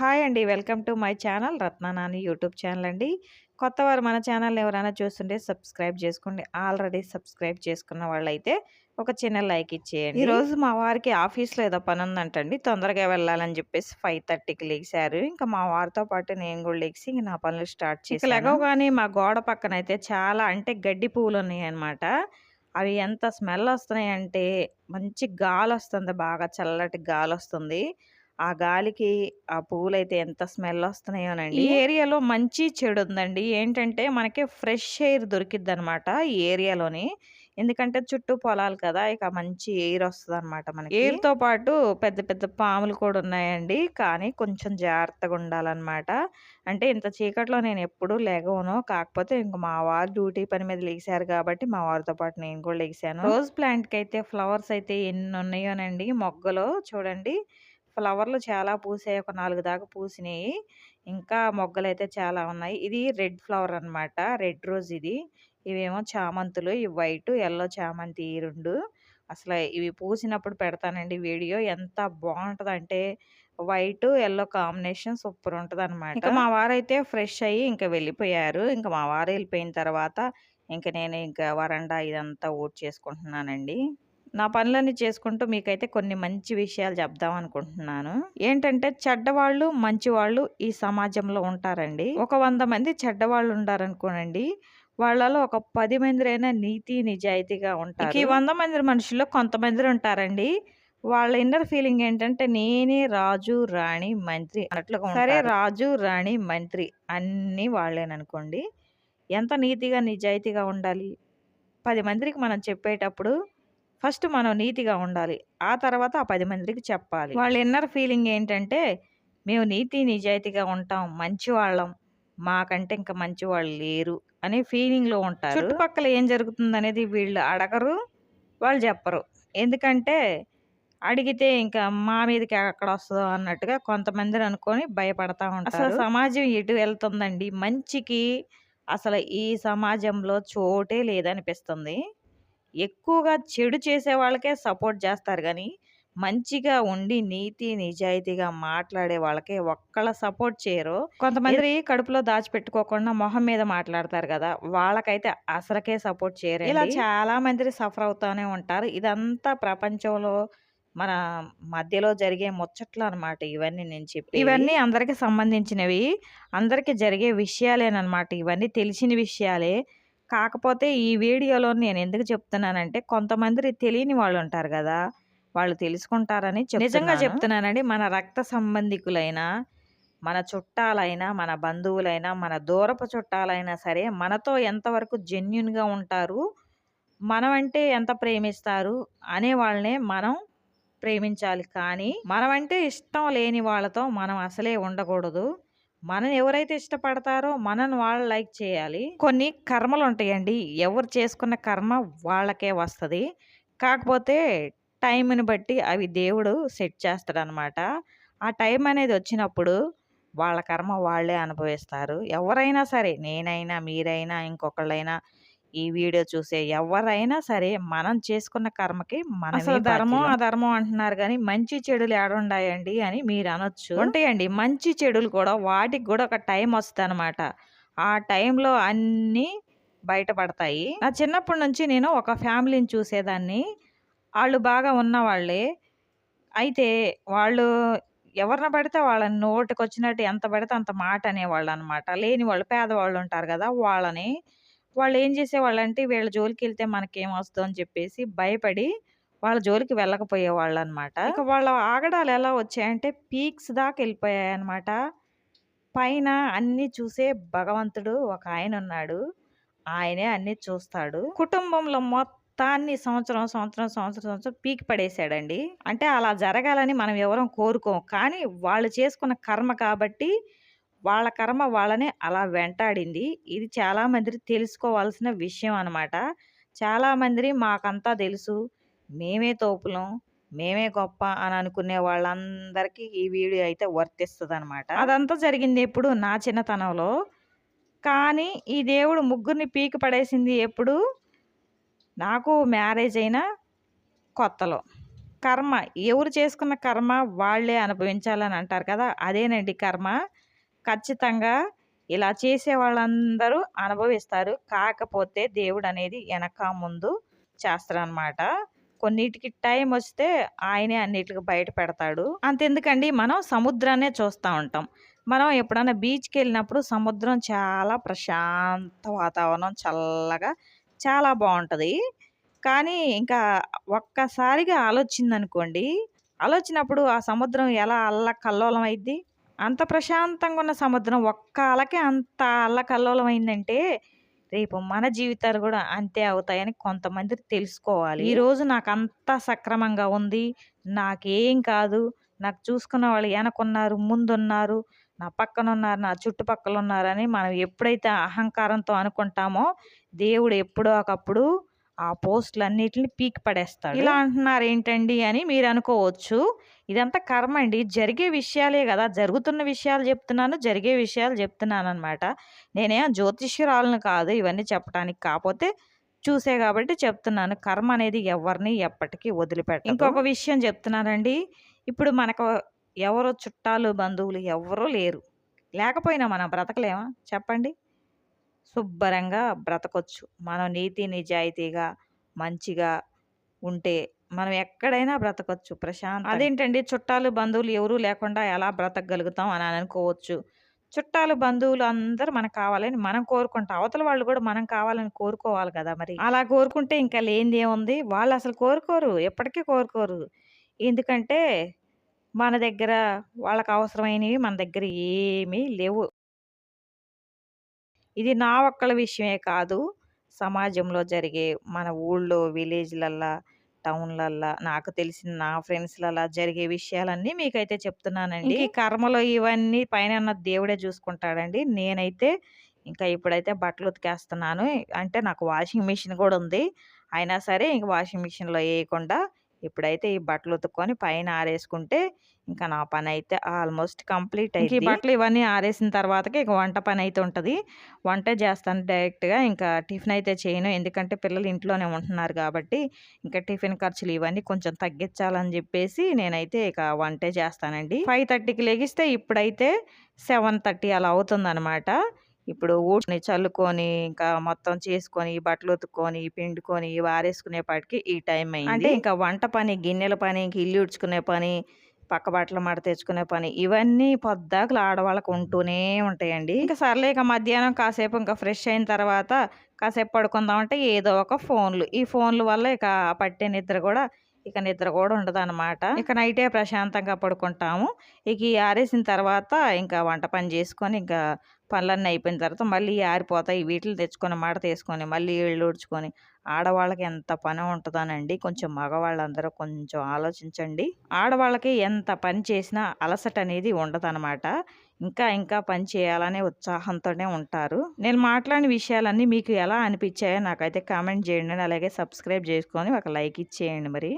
Hi అండి. Welcome to my channel Ratnanani YouTube channel అండి. కొత్తవారు మన ఛానల్‌ని ఎవరైనా చూస్తుంటే సబ్స్క్రైబ్ చేసుకోండి. ఆల్రెడీ సబ్స్క్రైబ్ చేసుకున్న వాళ్ళైతే ఒక చిన్న లైక్ ఇచ్చేయండి. ఈరోజు మా వారికి ఆఫీస్‌లో ఏదో పనుందంటండి. తొందరగా వెళ్ళాలని చెప్పేసి 5:30కి లెగిసారు. ఇంకా మా వారితో పాటు నేను కూడా లెగిసి ఇంక నా పనులు స్టార్ట్ చేశాను. లెగవగానే మా గోడ పక్కనైతే చాలా అంటే గడ్డి పువ్వులున్నాయన్నమాట. అవి ఎంత స్మెల్ వస్తున్నాయంటే మంచి గాలొస్తుంది. బాగా చల్లటి గాలొస్తుంది. ఆ గాలికి ఆ పువ్వులైతే ఎంత స్మెల్ వస్తున్నాయోనండి. ఈ ఏరియాలో మంచి చెడుందండి. ఏంటంటే మనకి ఫ్రెష్ ఎయిర్ దొరికిద్దనమాట ఈ ఏరియాలోని. ఎందుకంటే చుట్టూ పొలాలు కదా! ఇక మంచి ఎయిర్ వస్తదనమాట మనకి. ఎయిర్‌తో పాటు పెద్ద పెద్ద పాములు కూడా ఉన్నాయండి. కానీ కొంచెం జాగ్రత్తగా ఉండాలనమాట. అంటే ఇంత చీకట్లో నేనెప్పుడూ లెగవను. కాకపోతే ఇంక మా వారు డ్యూటీ పని మీద లెగిసారు కాబట్టి మా వారితో పాటు నేను కూడా లెగిసాను. రోజ్ ప్లాంట్‌కైతే ఫ్లవర్స్ అయితే ఎన్నున్నాయోనండి మొగ్గలు చూడండి. ఫ్లవర్లు చాలా పూసాయి. ఒక నాలుగు దాకా పూసినాయి ఇంకా మొగ్గలు అయితే చాలా ఉన్నాయి. ఇది రెడ్ ఫ్లవర్ అనమాట. రెడ్ రోజ్ ఇది. ఇవేమో చామంతులు. ఇవి వైట్ ఎల్లో చామంతి ఈ రెండు అసలు ఇవి పూసినప్పుడు పెడతానండి వీడియో. ఎంత బాగుంటుందంటే వైట్ ఎల్లో కాంబినేషన్ సూపర్ ఉంటుంది అనమాట ఇంకా మా వారైతే ఫ్రెష్ అయ్యి ఇంకా వెళ్ళిపోయారు. ఇంకా మా వారు వెళ్ళిపోయిన తర్వాత ఇంకా నేను ఇంకా వరండా ఇదంతా ఓట్ చేసుకుంటున్నానండి నా పనులన్నీ చేసుకుంటూ మీకైతే కొన్ని మంచి విషయాలు చెప్దాం అనుకుంటున్నాను. ఏంటంటే చెడ్డవాళ్ళు, మంచివాళ్ళు ఈ సమాజంలో ఉంటారండి. ఒక 100 మంది చెడ్డవాళ్ళు ఉండారనుకోనండి. వాళ్ళలో ఒక 10 మందిరైనా నీతి, నిజాయితీగా ఉంటారు. ఈ 100 మంది మనుషుల్లో కొంతమంది ఉంటారండి. వాళ్ళ ఇన్నర్ ఫీలింగ్ ఏంటంటే నేనే రాజు, రాణి, మంత్రి అన్నట్లుగా. సరే రాజు, రాణి, మంత్రి అన్నీ వాళ్ళేననుకోండి. ఎంత నీతిగా, నిజాయితీగా ఉండాలి. 10 మందికి మనం చెప్పేటప్పుడు ఫస్ట్ మనం నీతిగా ఉండాలి. ఆ తర్వాత ఆ 10 మందికి చెప్పాలి. వాళ్ళ ఇన్నర్ ఫీలింగ్ ఏంటంటే మేము నీతి, నిజాయితీగా ఉంటాం. మంచివాళ్ళం. మాకంటే ఇంక మంచివాళ్ళు లేరు అనే ఫీలింగ్‌లో ఉంటారు. చుట్టుపక్కల ఏం జరుగుతుందనేది వీళ్ళు అడగరు. వాళ్ళు చెప్పరు. ఎందుకంటే అడిగితే ఇంకా మా మీదకి ఎక్కడొస్తదో అన్నట్టుగా కొంతమందిని అనుకోని భయపడతా ఉంటారు. అసలు సమాజం ఎటు వెళ్తుందండి. మంచికి అసలు ఈ సమాజంలో చోటే లేదనిపిస్తుంది. ఎక్కువగా చెడు చేసే వాళ్ళకే సపోర్ట్ చేస్తారు గానీ, మంచిగా ఉండి నీతి, నిజాయితీగా మాట్లాడే వాళ్ళకి ఒక్కళ్ళు సపోర్ట్ చేయరు. కొంతమంది కడుపులో దాచిపెట్టుకోకుండా మొహం మీద మాట్లాడతారు గదా! వాళ్ళకైతే అసలకే సపోర్ట్ చేయరండి. ఇలా చాలా మంది సఫర్ అవుతానే ఉంటారు. ఇదంతా ప్రపంచంలో మన మధ్యలో జరిగే ముచ్చట్లు అనమాట ఇవన్నీ నేను చెప్పేవి. ఇవన్నీ అందరికి సంబంధించినవి. అందరికి జరిగే విషయాలేననమాట. ఇవన్నీ తెలిసిన విషయాలే. కాకపోతే ఈ వీడియోలో నేను ఎందుకు చెప్తున్నానంటే కొంతమంది తెలియని వాళ్ళు ఉంటారు గదా! వాళ్ళు తెలుసుకుంటారని. నిజంగా చెప్తున్నానండి. మన రక్త సంబంధికులైనా, మన చుట్టాలైనా, మన బంధువులైనా, మన దూరపు చుట్టాలైనా సరే మనతో ఎంతవరకు జెన్యూన్‌గా ఉంటారు. మనమంటే ఎంత ప్రేమిస్తారు అనే వాళ్ళనే మనం ప్రేమించాలి. కానీ మనమంటే ఇష్టం లేని వాళ్ళతో మనం అసలే ఉండకూడదు. మనని ఎవరైతే ఇష్టపడతారో మనని వాళ్ళు లైక్ చేయాలి. కొన్ని కర్మలు ఉంటాయండి ఎవరు చేసుకున్న కర్మ వాళ్ళకే వస్తుంది కాకపోతే టైంని బట్టి అవి దేవుడు సెట్ చేస్తాడనమాట. ఆ టైం అనేది వచ్చినప్పుడు వాళ్ళ కర్మ వాళ్ళే అనుభవిస్తారు. ఎవరైనా సరే నేనైనా, మీరైనా, ఇంకొకళ్ళైనా ఈ వీడియో చూసే ఎవరైనా సరే మనం చేసుకున్న కర్మకి అసలు ధర్మం. అధర్మం అంటున్నారు గానీ మంచి చెడులు ఏడుండాయండి అని మీరనొచ్చు. ఉంటాయండి. మంచి చెడులు కూడా వాటికి కూడా ఒక టైం వస్తదనమాట. ఆ టైంలో అన్నీ బయటపడతాయి. నా చిన్నప్పటి నుంచి నేను ఒక ఫ్యామిలీని చూసేదాన్ని. ఆళ్ళు బాగా ఉన్నవాళ్ళే. అయితే వాళ్ళు ఎవరిని పడితే వాళ్ళని నోటికొచ్చినట్టు ఎంత పడితే అంత మాట అనేవాళ్ళనమాట. లేనివాళ్ళు పేదవాళ్ళు ఉంటారు గదా! వాళ్ళని. వాళ్ళు ఏం చేసేవాళ్ళంటే వీళ్ళ జోలికి వెళ్తే మనకేం వస్తుందో అని చెప్పేసి భయపడి వాళ్ళ జోలికి వెళ్ళకపోయేవాళ్ళనమాట. ఇక వాళ్ళ ఆగడాలు ఎలా వచ్చాయంటే పీక్స్ దాకా వెళ్ళిపోయాయి అనమాట పైన అన్నీ చూసే భగవంతుడు ఒక ఆయన ఉన్నాడు ఆయనే అన్నీ చూస్తాడు. కుటుంబంలో మొత్తాన్ని సంవత్సరం, సంవత్సరం, సంవత్సరం, సంవత్సరం పీకి పడేశాడండి అంటే అలా జరగాలని మనం ఎవరం కోరుకోం. కానీ వాళ్ళు చేసుకున్న కర్మ కాబట్టి వాళ్ళ కర్మ వాళ్ళని అలా వెంటాడింది. ఇది చాలామంది తెలుసుకోవాల్సిన విషయం అనమాట. చాలామంది మాకంతా తెలుసు. మేమే తోపులం. మేమే గొప్ప అని అనుకునే వాళ్ళందరికీ ఈ వీడియో అయితే వర్తిస్తుంది అనమాట అదంతా జరిగింది ఎప్పుడు నా చిన్నతనంలో. కానీ ఈ దేవుడు ముగ్గురిని పీకి పడేసింది ఎప్పుడు? నాకు మ్యారేజ్ అయిన కొత్తలో. కర్మ ఎవరు చేసుకున్న కర్మ వాళ్ళే అనుభవించాలని అంటారు కదా అదేనండి కర్మ ఖచ్చితంగా ఇలా చేసే వాళ్ళందరూ అనుభవిస్తారు. కాకపోతే దేవుడు అనేది వెనక ముందు చేస్తారనమాట. కొన్నిటికి టైం వస్తే ఆయనే అన్నిటికి బయట పెడతాడు. అంతెందుకండి? మనం సముద్రాన్నే చూస్తూ ఉంటాం. మనం ఎప్పుడైనా బీచ్కి వెళ్ళినప్పుడు సముద్రం చాలా ప్రశాంత వాతావరణం చల్లగా చాలా బాగుంటుంది. కానీ ఇంకా ఒక్కసారిగా ఆలోచిందనుకోండి ఆలోచినప్పుడు ఆ సముద్రం ఎలా అల్ల కల్లోలం అయింది అంత ప్రశాంతంగా ఉన్న సముద్రం ఒక్క అలకే అంత అల్లకల్లోలమైందంటే రేపు మన జీవితాలు కూడా అంతే అవుతాయని కొంతమంది తెలుసుకోవాలి. ఈరోజు నాకు అంతా సక్రమంగా ఉంది. నాకేం కాదు. నాకు చూసుకున్న వాళ్ళు వెనకున్నారు ముందున్నారు నా పక్కన ఉన్నారు నా చుట్టుపక్కల ఉన్నారని మనం ఎప్పుడైతే అహంకారంతో అనుకుంటామో దేవుడు ఎప్పుడో ఒకప్పుడు ఆ పోస్టులన్నిటిని పీకి పడేస్తాడు. ఇలా అంటున్నారు ఏంటండి అని మీరు అనుకోవచ్చు. ఇదంతా కర్మ అండి. జరిగే విషయాలే కదా. జరుగుతున్న విషయాలు చెప్తున్నాను జరిగే విషయాలు చెప్తున్నాను అనమాట నేనేం జ్యోతిష్యురాలను కాదు ఇవన్నీ చెప్పడానికి కాకపోతే చూసే కాబట్టి చెప్తున్నాను. కర్మ అనేది ఎవరిని ఎప్పటికీ వదిలిపెట్ట ఇంకొక విషయం చెప్తున్నానండి. ఇప్పుడు మనకు ఎవరో చుట్టాలు బంధువులు ఎవరూ లేరు. లేకపోయినా మనం బ్రతకలేమా? చెప్పండి. శుభ్రంగా బ్రతకొచ్చు. మనం నీతి నిజాయితీగా మంచిగా ఉంటే మనం ఎక్కడైనా బ్రతకొచ్చు ప్రశాంత్ అదేంటండి? చుట్టాలు బంధువులు ఎవరూ లేకుండా ఎలా బ్రతకగలుగుతాం అని అనుకోవచ్చు. చుట్టాలు బంధువులు అందరూ మనకు కావాలని మనం కోరుకుంటాం. అవతల వాళ్ళు కూడా మనం కావాలని కోరుకోవాలి కదా మరి. అలా కోరుకుంటే ఇంకా లేనిది ఏముంది? వాళ్ళు అసలు కోరుకోరు. ఎప్పటికీ కోరుకోరు. ఎందుకంటే మన దగ్గర వాళ్ళకి అవసరమైనవి మన దగ్గర ఏమీ లేవు. ఇది నా ఒక్కల విషయమే కాదు. సమాజంలో జరిగే మన ఊళ్ళో విలేజ్లల్లా టౌన్లల్లా నాకు తెలిసిన నా ఫ్రెండ్స్లలా జరిగే విషయాలన్నీ మీకైతే చెప్తున్నానండి. ఈ కర్మలో ఇవన్నీ పైన ఉన్న దేవుడే చూసుకుంటాడండి. నేనైతే ఇంకా ఇప్పుడైతే బట్టలు ఉతికేస్తున్నాను. అంటే నాకు వాషింగ్ మిషన్ కూడా ఉంది. అయినా సరే ఇంక వాషింగ్ మిషన్లో వేయకుండా ఇప్పుడైతే ఈ బట్టలు ఉతుక్కొని పైన ఆరేసుకుంటే ఇంకా నా పని అయితే ఆల్మోస్ట్ కంప్లీట్ అయింది ఈ బట్టలు ఇవన్నీ ఆరేసిన తర్వాతకి ఇక వంట పని అయితే ఉంటుంది. వంట చేస్తాను డైరెక్ట్గా ఇంకా టిఫిన్ అయితే చేయను. ఎందుకంటే పిల్లలు ఇంట్లోనే ఉంటున్నారు కాబట్టి ఇంకా టిఫిన్ ఖర్చులు ఇవన్నీ కొంచెం తగ్గించాలని చెప్పేసి నేనైతే ఇక వంటే చేస్తానండి. ఫైవ్ థర్టీకి లెగిస్తే ఇప్పుడైతే సెవెన్ థర్టీ అలా అవుతుందన్నమాట. ఇప్పుడు ఊడ్చుని చల్లుకొని ఇంకా మొత్తం చేసుకొని బట్టలు ఉతుక్కొని పిండుకొని వారేసుకునేపాటికి ఈ టైం అయింది. అంటే ఇంకా వంట పని గిన్నెల పని ఇంక ఇల్లు ఉడ్చుకునే పని పక్క బట్టలు మడ తెచ్చుకునే పని ఇవన్నీ పొద్దాకులు ఆడవాళ్ళకు ఉంటూనే ఉంటాయండి. ఇంకా సర్లే ఇక మధ్యాహ్నం కాసేపు ఇంకా ఫ్రెష్ అయిన తర్వాత కాసేపు పడుకుందామంటే ఏదో ఒక ఫోన్లు. ఈ ఫోన్ల వల్ల ఇక పట్టే నిద్ర కూడా ఇక నిద్ర కూడా ఉండదు అనమాట ఇక నైటే ప్రశాంతంగా పడుకుంటాము. ఇక ఈ ఆరేసిన తర్వాత ఇంకా వంట పని చేసుకొని ఇంకా పనులన్నీ అయిపోయిన తర్వాత మళ్ళీ ఆరిపోతాయి. వీటిని తెచ్చుకొని మాట తీసుకొని మళ్ళీ ఇళ్ళు ఊడ్చుకొని ఆడవాళ్ళకి ఎంత పని ఉంటుందనండి. కొంచెం మగవాళ్ళందరూ కొంచెం ఆలోచించండి. ఆడవాళ్ళకి ఎంత పని చేసినా అలసట అనేది ఉండదన్నమాట. ఇంకా ఇంకా పని చేయాలనే ఉత్సాహంతోనే ఉంటారు. నేను మాట్లాడిన విషయాలన్నీ మీకు ఎలా అనిపించాయో నాకైతే కామెంట్ చేయండి. అలాగే సబ్స్క్రైబ్ చేసుకొని ఒక లైక్ ఇచ్చేయండి మరి.